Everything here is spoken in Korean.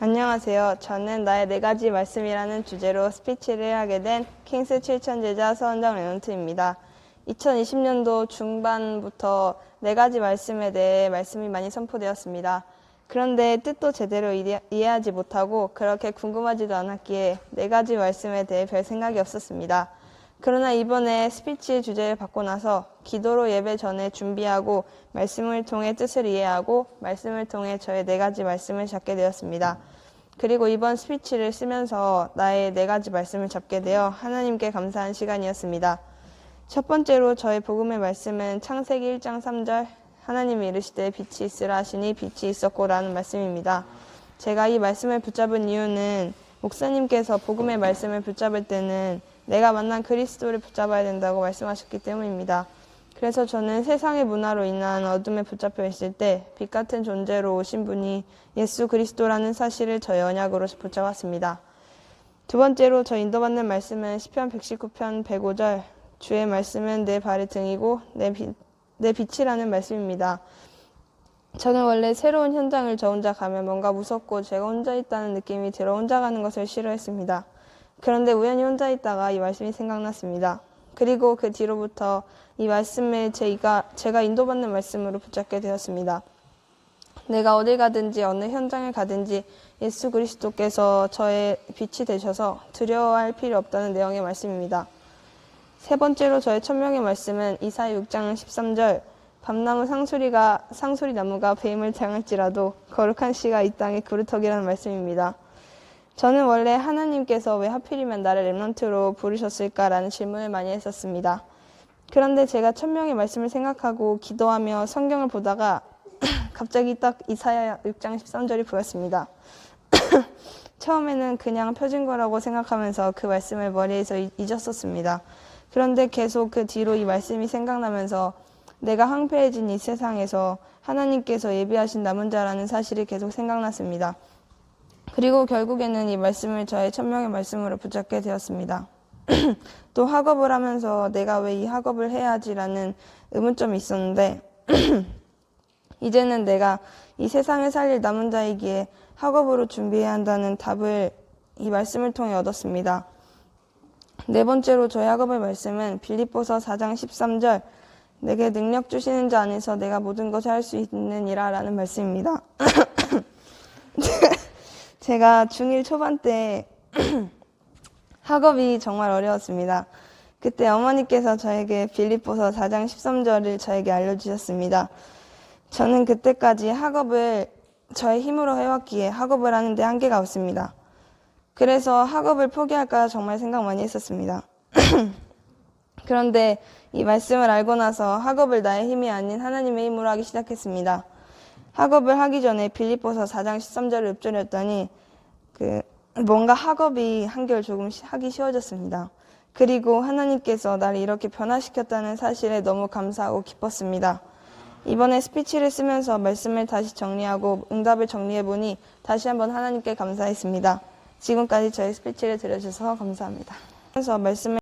안녕하세요. 저는 나의 네 가지 말씀이라는 주제로 스피치를 하게 된 킹스 7천 제자 서원장 레논트입니다. 2020년도 중반부터 네 가지 말씀에 대해 말씀이 많이 선포되었습니다. 그런데 뜻도 제대로 이해- 이해하지 못하고 그렇게 궁금하지도 않았기에 네 가지 말씀에 대해 별 생각이 없었습니다. 그러나 이번에 스피치 주제를 받고 나서 기도로 예배 전에 준비하고 말씀을 통해 뜻을 이해하고 말씀을 통해 저의 네 가지 말씀을 잡게 되었습니다. 그리고 이번 스피치를 쓰면서 나의 네 가지 말씀을 잡게 되어 하나님께 감사한 시간이었습니다. 첫 번째로 저의 복음의 말씀은 창세기 1장 3절 하나님이 이르시되 빛이 있으라 하시니 빛이 있었고 라는 말씀입니다. 제가 이 말씀을 붙잡은 이유는 목사님께서 복음의 말씀을 붙잡을 때는 내가 만난 그리스도를 붙잡아야 된다고 말씀하셨기 때문입니다. 그래서 저는 세상의 문화로 인한 어둠에 붙잡혀 있을 때 빛 같은 존재로 오신 분이 예수 그리스도라는 사실을 저의 언약으로 붙잡았습니다. 두 번째로 저 인도받는 말씀은 시편 119편 105절 주의 말씀은 내 발의 등이고 내, 빛, 내 빛이라는 말씀입니다. 저는 원래 새로운 현장을 저 혼자 가면 뭔가 무섭고 제가 혼자 있다는 느낌이 들어 혼자 가는 것을 싫어했습니다. 그런데 우연히 혼자 있다가 이 말씀이 생각났습니다. 그리고 그 뒤로부터 이 말씀을 제가, 제가 인도받는 말씀으로 붙잡게 되었습니다. 내가 어딜 가든지 어느 현장에 가든지 예수 그리스도께서 저의 빛이 되셔서 두려워할 필요 없다는 내용의 말씀입니다. 세 번째로 저의 천명의 말씀은 이사야 6장 13절 밤나무 상수리가 상수리 나무가 뱀을 당할지라도 거룩한 씨가 이 땅에 그루터기라는 말씀입니다. 저는 원래 하나님께서 왜 하필이면 나를 렘넌트로 부르셨을까라는 질문을 많이 했었습니다. 그런데 제가 천명의 말씀을 생각하고 기도하며 성경을 보다가 갑자기 딱 이사야 6장 13절이 보였습니다. 처음에는 그냥 펴진 거라고 생각하면서 그 말씀을 머리에서 잊- 잊었었습니다. 그런데 계속 그 뒤로 이 말씀이 생각나면서 내가 황폐해진 이 세상에서 하나님께서 예비하신 남은 자라는 사실이 계속 생각났습니다. 그리고 결국에는 이 말씀을 저의 천명의 말씀으로 붙잡게 되었습니다. 또 학업을 하면서 내가 왜 이 학업을 해야 하지라는 의문점이 있었는데 이제는 내가 이 세상에 살릴 남은 자이기에 학업으로 준비해야 한다는 답을 이 말씀을 통해 얻었습니다. 네 번째로 저의 학업의 말씀은 빌립보서 4장 13절 내게 능력 주시는 자 안에서 내가 모든 것을 할 수 있느니라 라는 말씀입니다. 제가 중1 초반 때 학업이 정말 어려웠습니다. 그때 어머니께서 저에게 빌립보서 4장 13절을 저에게 알려주셨습니다. 저는 그때까지 학업을 저의 힘으로 해왔기에 학업을 하는데 한계가 없습니다. 그래서 학업을 포기할까 정말 생각 많이 했었습니다. 그런데 이 말씀을 알고 나서 학업을 나의 힘이 아닌 하나님의 힘으로 하기 시작했습니다. 학업을 하기 전에 빌립보서 4장 13절을 읊조렸더니 그 뭔가 학업이 한결 조금 시- 하기 쉬워졌습니다. 그리고 하나님께서 나를 이렇게 변화시켰다는 사실에 너무 감사하고 기뻤습니다. 이번에 스피치를 쓰면서 말씀을 다시 정리하고 응답을 정리해 보니 다시 한번 하나님께 감사했습니다. 지금까지 저희 스피치를 들려주셔서 감사합니다. 그래서 말씀을